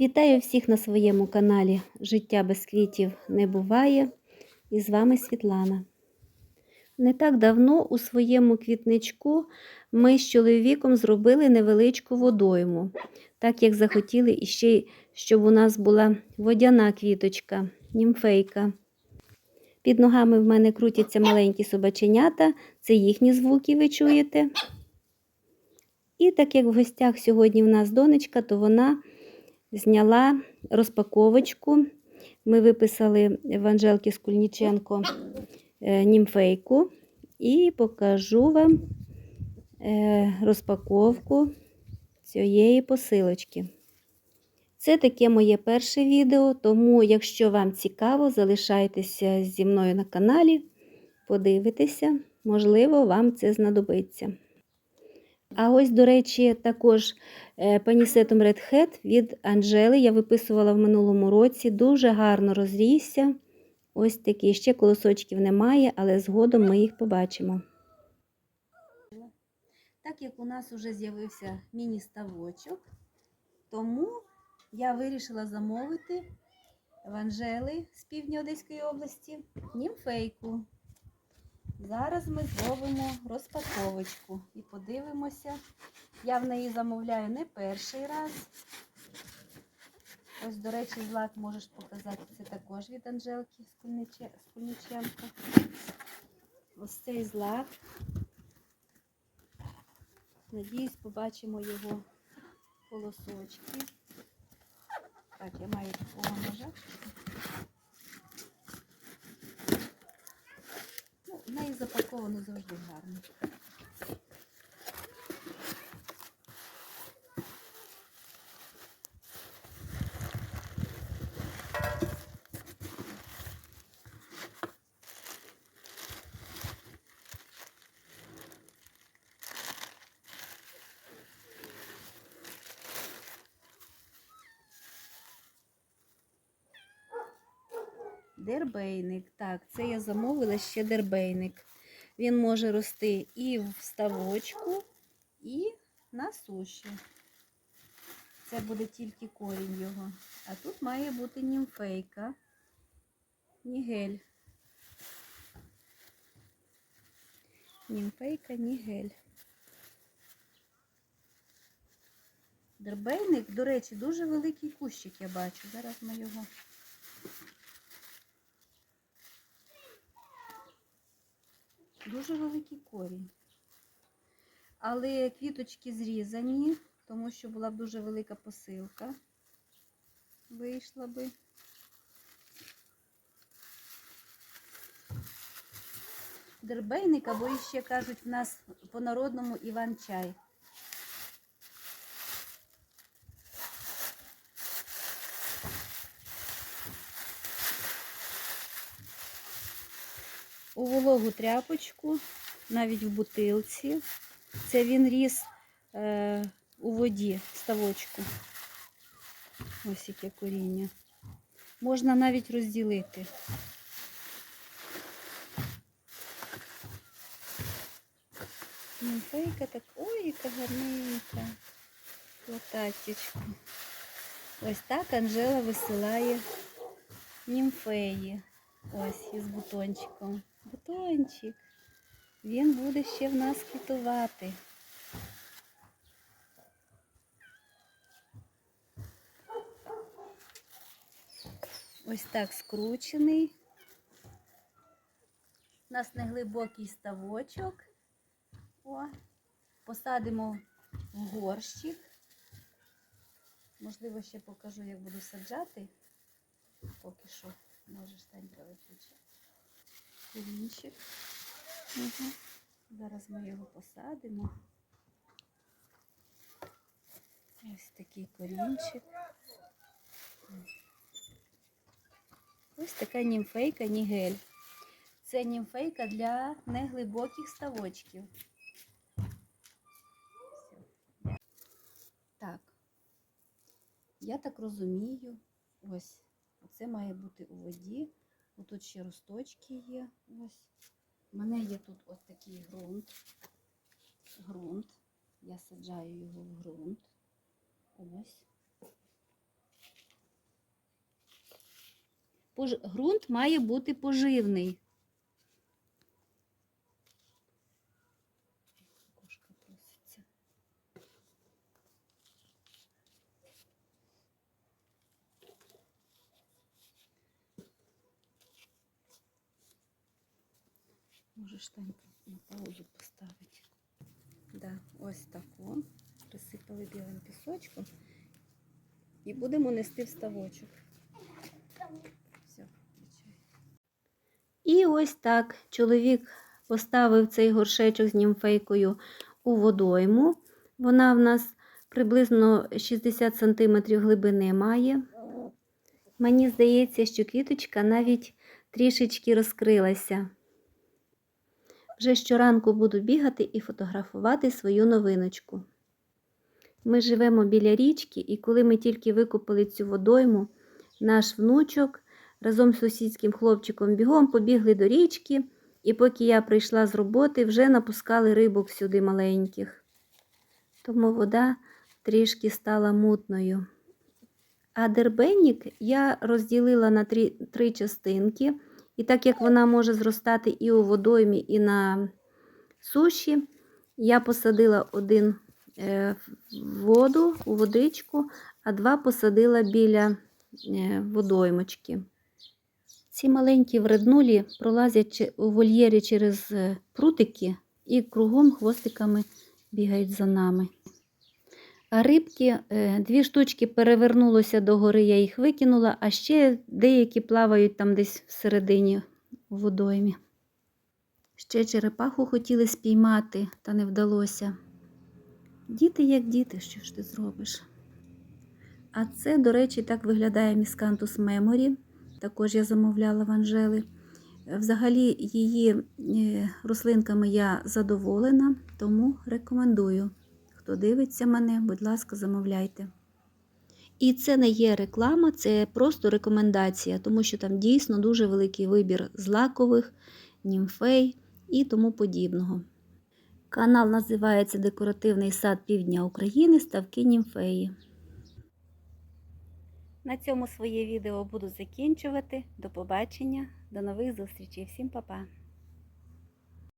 Вітаю всіх на своєму каналі Життя без квітів не буває. І з вами Світлана. Не так давно у своєму квітничку ми з чоловіком зробили невеличку водойму, так як захотіли іще, щоб у нас була водяна квіточка, німфейка. Під ногами в мене крутяться маленькі собаченята, це їхні звуки, ви чуєте. І так як в гостях сьогодні в нас донечка, то вона зняла розпаковочку. Ми виписали в Анжелки Скульніченко е, німфейку і покажу вам е, розпаковку цієї посилочки. Це таке моє перше відео, тому, якщо вам цікаво, залишайтеся зі мною на каналі, подивитеся, можливо, вам це знадобиться. А ось, до речі, також е, панісетом Red Hat від Анжели я виписувала в минулому році. Дуже гарно розрісся. Ось такий. Ще колосочків немає, але згодом ми їх побачимо. Так як у нас вже з'явився міні-ставочок, тому я вирішила замовити в Анжели з півдня Одеської області німфейку. Зараз ми зробимо розпаковочку і подивимося. Я в неї замовляю не перший раз. Ось, до речі, злак можеш показати. Це також від Анжелки Скульниченко. Ось цей злак. Надіюсь, побачимо його полосочки. Так, я маю такого ножа. В неї запаковано завжди гарно. Дербейник. Так, це я замовила ще дербейник. Він може рости і в ставочку, і на суші. Це буде тільки корінь його. А тут має бути німфейка, нігель. Німфейка, нігель. Дербейник, до речі, дуже великий кущик я бачу. Зараз ми його. Дуже великий корінь. Але квіточки зрізані, тому що була б дуже велика посилка. Вийшла би. Дербейник, або ще кажуть в нас по-народному Іван-чай. У вологу тряпочку, навіть в бутилці. Це він ріс е, у воді ставочку. Ось яке коріння. Можна навіть розділити. Німфейка так, ой, яка гарненька. Лататечку. Ось так Анжела висилає німфеї. Ось із бутончиком. Бутончик. Він буде ще в нас квітувати. Ось так скручений. У нас неглибокий ставочок. О, посадимо в горщик. Можливо, ще покажу, як буду саджати. Поки що, можеш Танька виключити. Корінчик. Угу. Зараз ми його посадимо. Ось такий корінчик. Ось така німфейка нігель. Це німфейка для неглибоких ставочків. Так, я так розумію, ось, це має бути у воді. Тут ще росточки є. Ось. У мене є тут ось такий ґрунт. Грунт. Я саджаю його в ґрунт. Ось. Ґрунт має бути поживний. Можеш там на паузу поставити. Да, ось тако. Присипали білим пісочком. І будемо нести в ставочок. Все, включай. І ось так чоловік поставив цей горшечок з німфейкою у водойму. Вона в нас приблизно 60 см глибини має. Мені здається, що квіточка навіть трішечки розкрилася. Вже щоранку буду бігати і фотографувати свою новиночку. Ми живемо біля річки, і коли ми тільки викупили цю водойму, наш внучок разом з сусідським хлопчиком бігом побігли до річки, і поки я прийшла з роботи, вже напускали рибок сюди маленьких. Тому вода трішки стала мутною. А дербенник я розділила на три, три частинки. І так як вона може зростати і у водоймі, і на суші, я посадила один е, воду, у водичку, а два посадила біля е, водоймочки. Ці маленькі вреднулі пролазять у вольєрі через е, прутики і кругом хвостиками бігають за нами. Рибки, е, дві штучки перевернулося догори, я їх викинула, а ще деякі плавають там десь всередині у водоймі. Ще черепаху хотіли спіймати, та не вдалося. Діти як діти, що ж ти зробиш? А це, до речі, так виглядає міскантус меморі. Також я замовляла в Анжели. Взагалі, її е, рослинками я задоволена, тому рекомендую. Хто дивиться мене, будь ласка, замовляйте. І це не є реклама, це просто рекомендація, тому що там дійсно дуже великий вибір злакових, німфей і тому подібного. Канал називається Декоративний сад Півдня України Ставки Німфеї. На цьому своє відео буду закінчувати. До побачення, до нових зустрічей. Всім па-па!